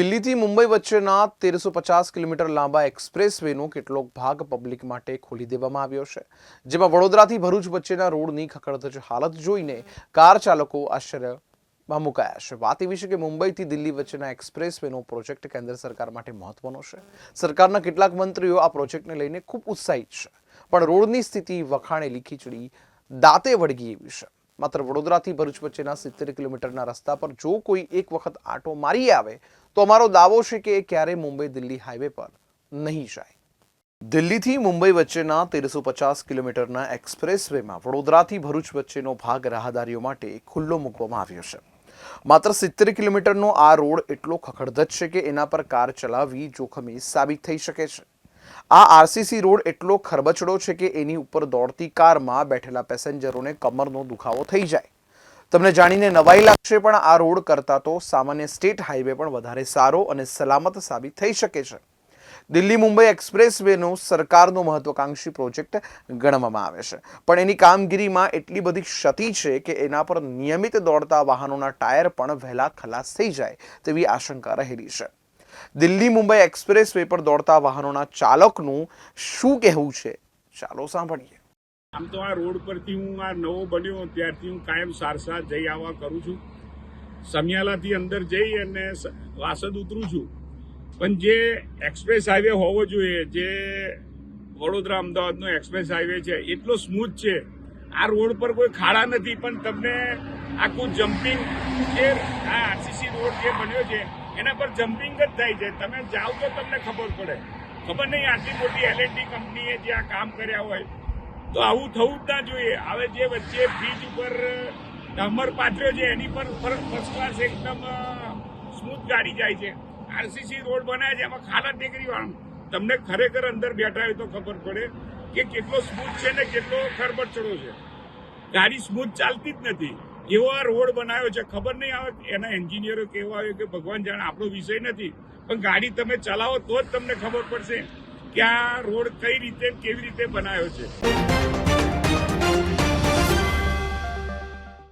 દિલ્હીથી મુંબઈ વચ્ચેના તેરસો પચાસ કિલોમીટર લાંબા એક્સપ્રેસ વેનો કેટલોક ભાગ પબ્લિક માટે ખોલી દેવામાં આવ્યો છે, જેમાં વડોદરાથી ભરૂચ વચ્ચેના રોડની ખખડધજ હાલત જોઈને કાર ચાલકો આશ્ચર્યમાં મુકાયા છે. વાત એવી છે કે મુંબઈથી દિલ્હી વચ્ચેના એક્સપ્રેસ વેનો પ્રોજેક્ટ કેન્દ્ર સરકાર માટે મહત્વનો છે. સરકારના કેટલાક મંત્રીઓ આ પ્રોજેક્ટને લઈને ખૂબ ઉત્સાહિત છે, પણ રોડની સ્થિતિ વખાણેલી ખીચડી દાંતે વળગી એવી છે. માત્ર વડોદરાથી ભરૂચ વચ્ચેના સિત્તેર કિલોમીટરના રસ્તા પર જો કોઈ એક વખત આટો મારી આવે, તો અમારો દાવો છે કે એ ક્યારેય મુંબઈ દિલ્હી હાઈવે પર નહીં જાય. દિલ્હીથી મુંબઈ વચ્ચેના તેરસો પચાસ કિલોમીટરના એક્સપ્રેસ વેમાં વડોદરાથી ભરૂચ વચ્ચેનો ભાગ રાહદારીઓ માટે ખુલ્લો મૂકવામાં આવ્યો છે. માત્ર સિત્તેર કિલોમીટરનો આ રોડ એટલો ખખડધજ છે કે એના પર કાર ચલાવવી જોખમી સાબિત થઈ શકે છે. આ આરસીસી રોડ એટલો ખરબચડો છે કે એની ઉપર દોડતી કારમાં બેઠેલા પેસેન્જરોને કમરનો દુખાવો થઈ જાય. તમને જાણીને નવાઈ લાગશે, પણ આ રોડ કરતાં તો સામાન્ય સ્ટેટ હાઈવે પણ વધારે સારો અને સલામત સાબિત થઈ શકે છે. દિલ્હી મુંબઈ એક્સપ્રેસ વેનો સરકારનો મહત્વાકાંક્ષી પ્રોજેક્ટ ગણવામાં આવે છે. પણ એની કામગીરીમાં એટલી બધી ક્ષતિ છે કે એના પર નિયમિત દોડતા વાહનોના ટાયર પણ વહેલા ખલાસ થઈ જાય તેવી આશંકા રહેલી છે. દિલ્હી મુંબઈ એક્સપ્રેસ વે પર દોડતા વાહનોના ચાલકનું શું કહેવું છે? ચાલો સાંભળીએ. આમ તો આ રોડ પરથી હું આ નવો બન્યો, ત્યારથી હું કાયમ સારસા જઈ આવવા કરું છું. સમિયાલાથી અંદર જઈ અને વાસદ ઉતરું છું. પણ જે એક્સપ્રેસ હાઈવે હોવો જોઈએ, જે વડોદરા અમદાવાદનો એક્સપ્રેસ હાઈવે છે, એટલો સ્મૂથ છે આ રોડ પર કોઈ ખાડા નથી, પણ તમને આખું જમ્પિંગ જે આ આરસીસી રોડ જે બન્યો છે, એના પર જમ્પિંગ જ થાય છે. તમે જાઓ તો તમને ખબર પડે. ખબર નહીં આટલી મોટી એલએનડી કંપનીએ જે આ કામ કર્યા હોય. તો આવું થવું જ ના જોઈએ. હવે જે વચ્ચે બ્રિજ ઉપર, ડામર પાથર્યો છે, એની પર ફર્સ્ટ ક્લાસ એકદમ સ્મૂથ ગાડી જાય છે. આરસીસી રોડ બનાવે છે, એમાં ખાડા ટેકરી વાળું તમને ખરેખર અંદર બેઠા હોય તો ખબર પડે. કે કેટલો સ્મૂથ છે ને કેટલો ખરબચડો છે. ગાડી સ્મૂથ ચાલતી જ નથી. એવો આ રોડ બનાવ્યો છે ખબર નહીં આવે. એના એન્જિનિયરો કેવા આવ્યો કે ભગવાન જાણે આપણો વિષય નથી. પણ ગાડી તમે ચલાવો તો જ તમને ખબર પડશે કે આ રોડ કઈ રીતે, કેવી રીતે બનાવ્યો છે.